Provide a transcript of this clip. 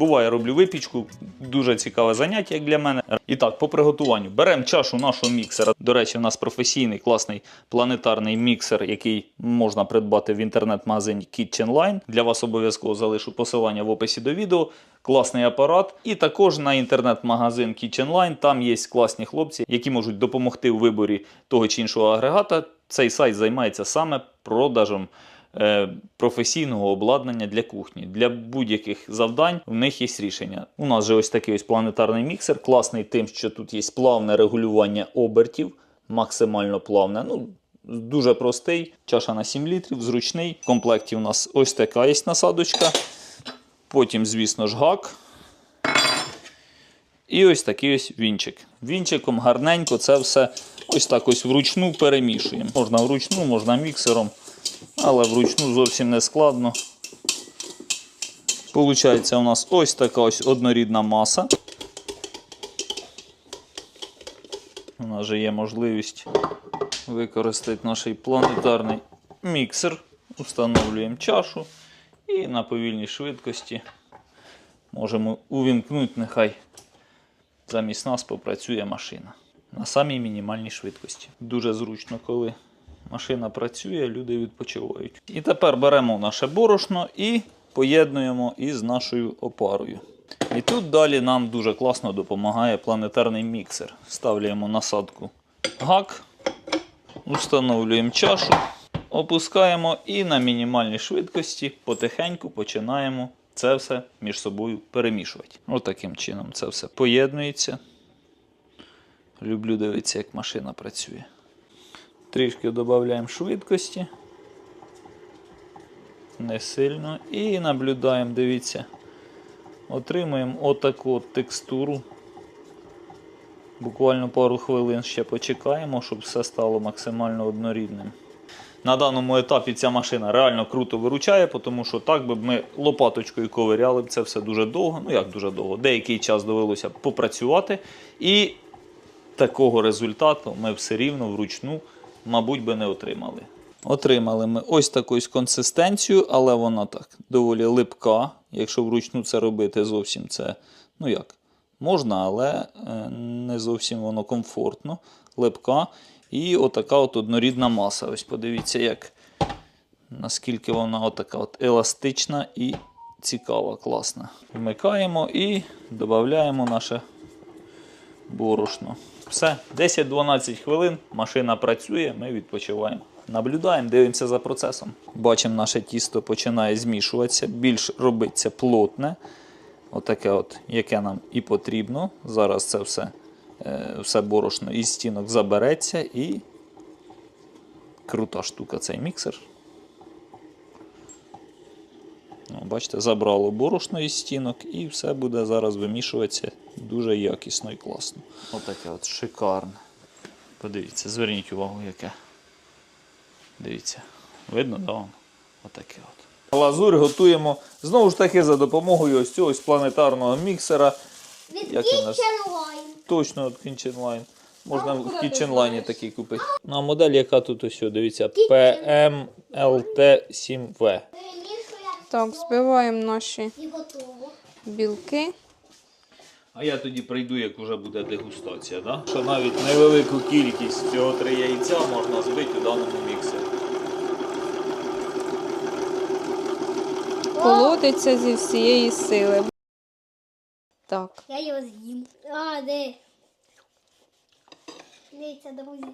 Буває, роблю випічку, дуже цікаве заняття, як для мене. І так, по приготуванню. Беремо чашу нашого міксера. До речі, у нас професійний класний планетарний міксер, який можна придбати в інтернет-магазині Kitchen Line. Для вас обов'язково залишу посилання в описі до відео. Класний апарат. І також на інтернет-магазин Kitchen Line. Там є класні хлопці, які можуть допомогти у виборі того чи іншого агрегата. Цей сайт займається саме продажем професійного обладнання для кухні. Для будь-яких завдань в них є рішення. У нас же ось такий ось планетарний міксер, класний тим, що тут є плавне регулювання обертів, максимально плавне. Ну, Дуже простий, чаша на 7 літрів, зручний. В комплекті у нас ось така є насадочка. Потім, звісно ж, гак. І ось такий ось вінчик. Вінчиком гарненько це все ось так ось вручну перемішуємо. Можна вручну, можна міксером, але вручну зовсім не складно. Получається у нас ось така ось однорідна маса. У нас же є можливість використати наш планетарний міксер. Встановлюємо чашу і на повільній швидкості можемо увімкнути, нехай замість нас попрацює машина на самій мінімальній швидкості. Дуже зручно, коли машина працює, люди відпочивають. І тепер беремо наше борошно і поєднуємо із нашою опарою. І тут далі нам дуже класно допомагає планетарний міксер. Ставляємо насадку гак, встановлюємо чашу, опускаємо і на мінімальній швидкості потихеньку починаємо це все між собою перемішувати. Отаким чином це все поєднується. Люблю дивитися, як машина працює. Трішки додаємо швидкості. Не сильно. І наблюдаємо, дивіться. Отримуємо отаку от текстуру. Буквально пару хвилин ще почекаємо, щоб все стало максимально однорідним. На даному етапі ця машина реально круто виручає, тому що так би ми лопаточкою ковиряли б це все дуже довго. Ну як дуже довго, деякий час довелося попрацювати. І такого результату ми все рівно вручну, мабуть, би не отримали. Отримали ми ось таку консистенцію, але вона так доволі липка. Якщо вручну це робити зовсім це, ну як, можна, але е, не зовсім воно комфортно, липка. І отака от однорідна маса. Ось подивіться, як, наскільки вона отака от еластична і цікава, класна. Вмикаємо і додаємо наше борошно. Все, 10-12 хвилин, машина працює, ми відпочиваємо. Наблюдаємо, дивимося за процесом. Бачимо, наше тісто починає змішуватися, більш робиться плотне. Отаке, от, яке нам і потрібно. Зараз це все, е, все борошно із стінок забереться і крута штука цей міксер. Ну, бачите, забрало борошно із стінок і все буде зараз вимішуватися дуже якісно і класно. Отаке от шикарне. Подивіться, зверніть увагу, яке. Дивіться. Видно, да? воно? Отаке от. Лазурь готуємо знову ж таки за допомогою ось цього ось планетарного міксера. Від Kitchen Точно від Kitchen Line. Можна в Kitchen Line такий купити. Ну, а модель, яка тут ось, дивіться, PMLT7V. Так, збиваємо наші білки. А я тоді прийду, як вже буде дегустація. Да? Що навіть невелику кількість цього три яйця можна збити у даному міксері. Колотиться зі всієї сили. Так. Я його з'їм. А, де? Дивіться, друзі.